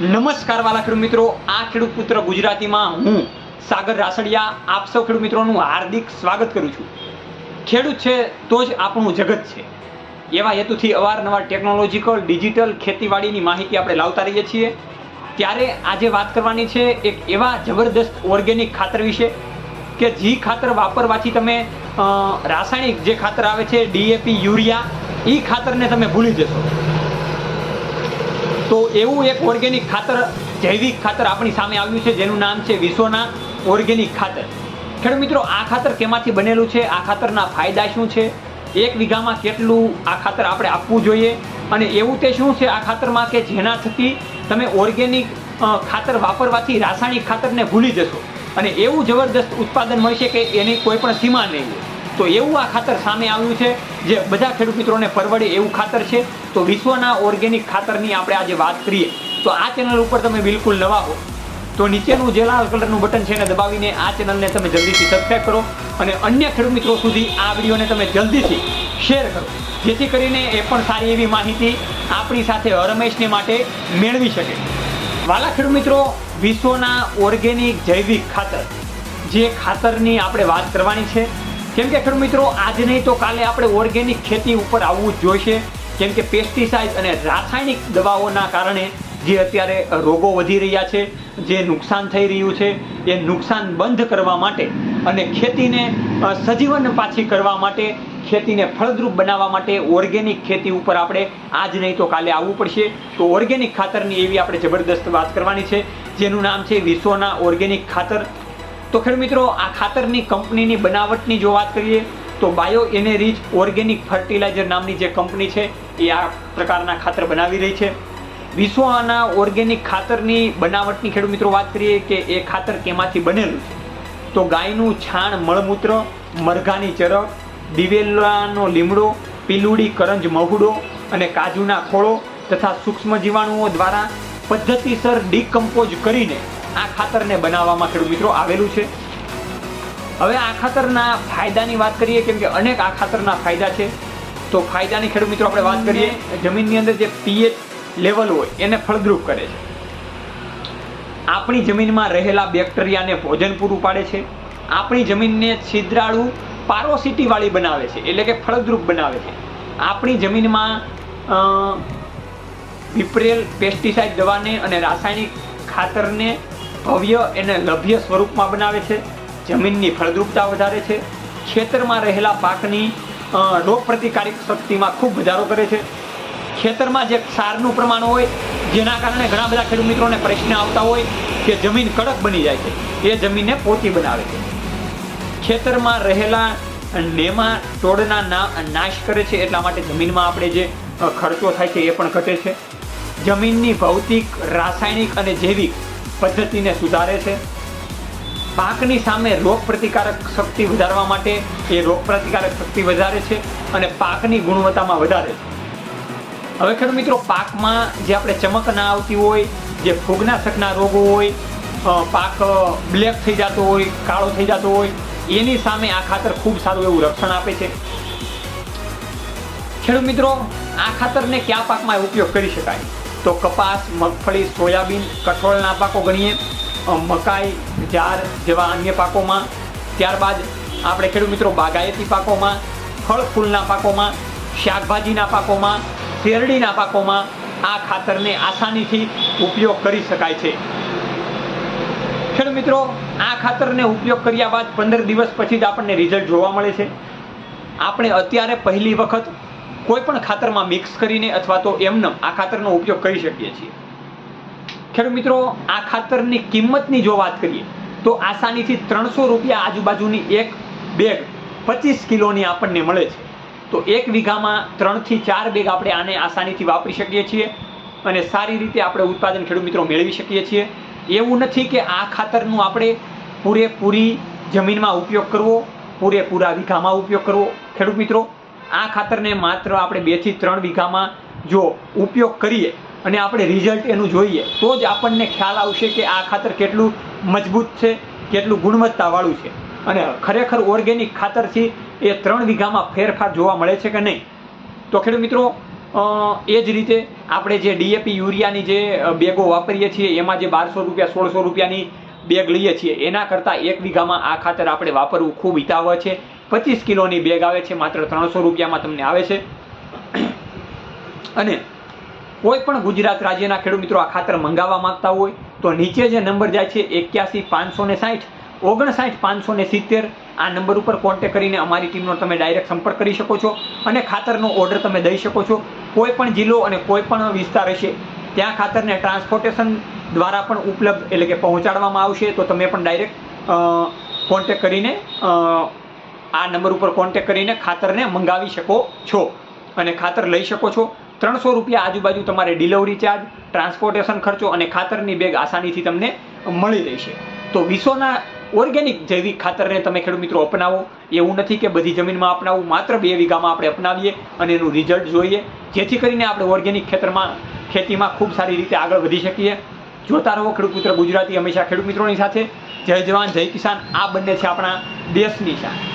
નમસ્કાર વાલા ખેડૂત મિત્રો. આ ખેડૂત પુત્ર ગુજરાતીમાં હું સાગર રાસડિયા આપ સૌ ખેડૂત મિત્રોનું હાર્દિક સ્વાગત કરું છું. ખેડૂત છે તો જ આપણું જગત છે. એવા હેતુથી અવારનવાર ટેકનોલોજીકલ, ડિજિટલ ખેતીવાડીની માહિતી આપણે લાવતા રહીએ છીએ. ત્યારે આજે વાત કરવાની છે એક એવા જબરદસ્ત ઓર્ગેનિક ખાતર વિશે કે જે ખાતર વાપરવાથી તમે રાસાયણિક જે ખાતર આવે છે ડીએપી યુરિયા એ ખાતરને તમે ભૂલી જશો. તો એવું એક ઓર્ગેનિક ખાતર, જૈવિક ખાતર આપણી સામે આવ્યું છે, જેનું નામ છે વિશ્વના ઓર્ગેનિક ખાતર. ખેડૂત મિત્રો, આ ખાતર કેમાંથી બનેલું છે? આ ખાતરના ફાયદા શું છે? એક વીઘામાં કેટલું આ ખાતર આપણે આપવું જોઈએ? અને એવું તે શું છે આ ખાતરમાં કે જેના થકી તમે ઓર્ગેનિક ખાતર વાપરવાથી રાસાયણિક ખાતરને ભૂલી જશો? અને એવું જબરદસ્ત ઉત્પાદન મળશે કે એની કોઈ પણ સીમા નહીં હોય. તો એવું આ ખાતર સામે આવ્યું છે જે બધા ખેડૂત મિત્રોને પરવડે એવું ખાતર છે. તો વિશ્વના ઓર્ગેનિક ખાતરની આપણે આજે વાત કરીએ. તો આ ચેનલ ઉપર તમે બિલકુલ નવા હો. તો નીચેનું જે લાલ કલરનું બટન છે એને દબાવીને આ ચેનલને તમે જલ્દીથી સબસ્ક્રાઈબ કરો અને અન્ય ખેડૂત મિત્રો સુધી આ વિડીયોને તમે જલ્દીથી શેર કરો. જેથી કરીને એ પણ સારી એવી માહિતી આપણી સાથે હરમેશને માટે મેળવી શકે. વાલા ખેડૂત મિત્રો, વિશ્વના ઓર્ગેનિક જૈવિક ખાતર, જે ખાતરની આપણે વાત કરવાની છે કેમ કે ખેડૂત મિત્રો, આજ નહીં તો કાલે આપણે ઓર્ગેનિક ખેતી ઉપર આવવું જોઈશે. કેમ કે પેસ્ટિસાઇડ અને રાસાયણિક દવાઓના કારણે જે અત્યારે રોગો વધી રહ્યા છે, જે નુકસાન થઈ રહ્યું છે, એ નુકસાન બંધ કરવા માટે અને ખેતીને સજીવન પાછી કરવા માટે, ખેતીને ફળદ્રુપ બનાવવા માટે ઓર્ગેનિક ખેતી ઉપર આપણે આજ નહીં તો કાલે આવવું પડશે. તો ઓર્ગેનિક ખાતરની એવી આપણે જબરદસ્ત વાત કરવાની છે, જેનું નામ છે વિશ્વના ઓર્ગેનિક ખાતર તો ખેડૂત મિત્રો, આ ખાતરની કંપનીની બનાવટની જો વાત કરીએ, તો બાયો એનેરીચ ઓર્ગેનિક ફર્ટિલાઇઝર નામની જે કંપની છે, એ આ પ્રકારના ખાતર બનાવી રહી છે. વિશ્વના ઓર્ગેનિક ખાતરની બનાવટની ખેડૂત મિત્રો વાત કરીએ કે એ ખાતર કેમાંથી બનેલું છે? તો ગાયનું છાણ, મળમૂત્ર, મરઘાની ચરક, દિવેલાનો લીમડો, પીલુડી, કરંજ, મહુડો અને કાજુના ખોળો તથા સૂક્ષ્મ જીવાણુઓ દ્વારા પદ્ધતિસર ડીકમ્પોઝ કરીને આ ખાતરને બનાવવામાં ખેડૂત મિત્રો આવેલું છે. હવે આ ખાતરના ફાયદાની વાત કરીએ, કેમ કે અનેક આ ખાતરના ફાયદા છે. તો ફાયદાની ખેડૂત મિત્રો આપણે વાત કરીએ, જમીનની અંદર જે પીએચ લેવલ હોય, એને ફળદ્રુપ કરે છે. આપણી જમીનમાં રહેલા બેક્ટેરિયાને ભોજન પૂરું પાડે છે. આપણી જમીનને છિદ્રાળુ પારોસિટીવાળી બનાવે છે, એટલે કે ફળદ્રુપ બનાવે છે. આપણી જમીનમાં વિપરેલ પેસ્ટિસાઇડ દવાને અને રાસાયણિક ખાતરને ભવ્ય અને લભ્ય સ્વરૂપમાં બનાવે છે. જમીનની ફળદ્રુપતા વધારે છે. ખેતરમાં રહેલા પાકની રોગ પ્રતિકારક શક્તિમાં ખૂબ વધારો કરે છે. ખેતરમાં જે ક્ષારનું પ્રમાણ હોય, જેના કારણે ઘણા બધા ખેડૂત મિત્રોને પ્રશ્ન આવતા હોય કે જમીન કડક બની જાય છે. એ જમીનને પોતી બનાવે છે. ખેતરમાં રહેલા નેમા ટોળના નાશ કરે છે. એટલા માટે જમીનમાં આપણે જે ખર્ચો થાય છે એ પણ ઘટે છે. જમીનની ભૌતિક, રાસાયણિક અને જૈવિક પદ્ધતિને સુધારે છે. પાકની સામે રોગ પ્રતિકારક શક્તિ વધારવા માટે એ રોગ પ્રતિકારક શક્તિ વધારે છે અને પાકની ગુણવત્તામાં વધારે છે. હવે ખેડૂત મિત્રો, પાકમાં જે આપણે ચમક ના આવતી હોય, જે ફૂગનાશકના રોગો હોય પાક બ્લેક થઈ જતો હોય, કાળો થઈ જતો હોય, એની સામે આ ખાતર ખૂબ સારું એવું રક્ષણ આપે છે. ખેડૂત મિત્રો, આ ખાતરને કયા પાકમાં ઉપયોગ કરી શકાય? તો કપાસ, મગફળી, સોયાબીન કઠોળના પાકો ગણીએ. મકાઈ, જાર જેવા અન્ય પાકોમાં. ત્યારબાદ આપણે ખેડૂત મિત્રો બાગાયતી પાકોમાં, ફળ ફૂલના પાકોમાં, શાકભાજીના પાકોમાં, શેરડીના પાકોમાં આ ખાતરને આસાનીથી ઉપયોગ કરી શકાય છે. ખેડૂત મિત્રો, આ ખાતરને ઉપયોગ કર્યા બાદ પંદર દિવસ પછી જ આપણને રિઝલ્ટ જોવા મળે છે. આપણે અત્યારે પહેલી વખત કોઈ પણ ખાતરમાં મિક્સ કરીને અથવા તો એમનેમ આ ખાતરનો ઉપયોગ કરી શકીએ છીએ. ખેડૂત મિત્રો, આ ખાતરની કિંમતની જો વાત કરીએ, તો આસાનીથી ત્રણસો રૂપિયા આજુબાજુની એક બેગ પચીસ કિલોની આપણને મળે છે. તો એક વીઘામાં ત્રણથી ચાર બેગ આપણે આને આસાનીથી વાપરી શકીએ છીએ અને સારી રીતે આપણે ઉત્પાદન ખેડૂત મિત્રો મેળવી શકીએ છીએ. એવું નથી કે આ ખાતરનું આપણે પૂરેપૂરી જમીનમાં ઉપયોગ કરવો, પૂરેપૂરા વીઘામાં ઉપયોગ કરવો. ખેડૂત મિત્રો આ ખાતરને માત્ર આપણે બેથી ત્રણ વીઘામાં જો ઉપયોગ કરીએ અને આપણે રિઝલ્ટ એનું જોઈએ, તો જ આપણને ખ્યાલ આવશે કે આ ખાતર કેટલું મજબૂત છે, કેટલું ગુણવત્તાવાળું છે. અને ખરેખર ઓર્ગેનિક ખાતરથી એ ત્રણ વીઘામાં ફેરફાર જોવા મળે છે કે નહીં? તો ખેડૂત મિત્રો એ જ રીતે આપણે જે ડીએપી યુરિયાની જે બેગો વાપરીએ છીએ, એમાં જે બારસો રૂપિયા, સોળસો રૂપિયાની બેગ લઈએ છીએ, એના કરતાં એક વીઘામાં આ ખાતર આપણે વાપરવું ખૂબ હિતાવહ છે. પચીસ કિલોની બેગ આવે છે, માત્ર ત્રણસો રૂપિયામાં તમને આવે છે. અને કોઈ પણ ગુજરાત રાજ્યના ખેડૂત મિત્રો આ ખાતર મંગાવવા માંગતા હોય, તો નીચે જે નંબર જાય છે, એક્યાસી પાંચસો ને સાઠ ઓગણસાઠ પાંચસો ને સિત્તેર, આ નંબર ઉપર કોન્ટેક કરીને અમારી ટીમનો તમે ડાયરેક્ટ સંપર્ક કરી શકો છો અને ખાતરનો ઓર્ડર તમે દઈ શકો છો. કોઈ પણ જિલ્લો અને કોઈ પણ વિસ્તાર હશે, ત્યાં ખાતરને ટ્રાન્સપોર્ટેશન દ્વારા પણ ઉપલબ્ધ એટલે કે પહોંચાડવામાં આવશે, તો તમે પણ ડાયરેક્ટ કોન્ટેક કરીને આ નંબર ઉપર કોન્ટેક કરીને ખાતરને મંગાવી શકો છો. અને ખાતર લઈ શકો છો. ત્રણસો રૂપિયા આજુબાજુ તમારે ડિલિવરી ચાર્જ ટ્રાન્સપોર્ટેશન ખર્ચો અને ખાતરની બેગ આસાનીથી તમને મળી રહેશે. તો વિશ્વના ઓર્ગેનિક જૈવિક ખાતરને તમે ખેડૂત મિત્રો અપનાવો. એવું નથી કે બધી જમીનમાં અપનાવવું માત્ર બે વીઘામાં આપણે અપનાવીએ અને એનું રિઝલ્ટ જોઈએ. જેથી કરીને આપણે ઓર્ગેનિક ખેતરમાં, ખેતીમાં ખૂબ સારી રીતે આગળ વધી શકીએ. જોતા રહો ખેડૂત મિત્ર ગુજરાતી હંમેશા ખેડૂત મિત્રોની સાથે. જય જવાન, જય કિસાન. આ બંને છે આપણા દેશની શાન.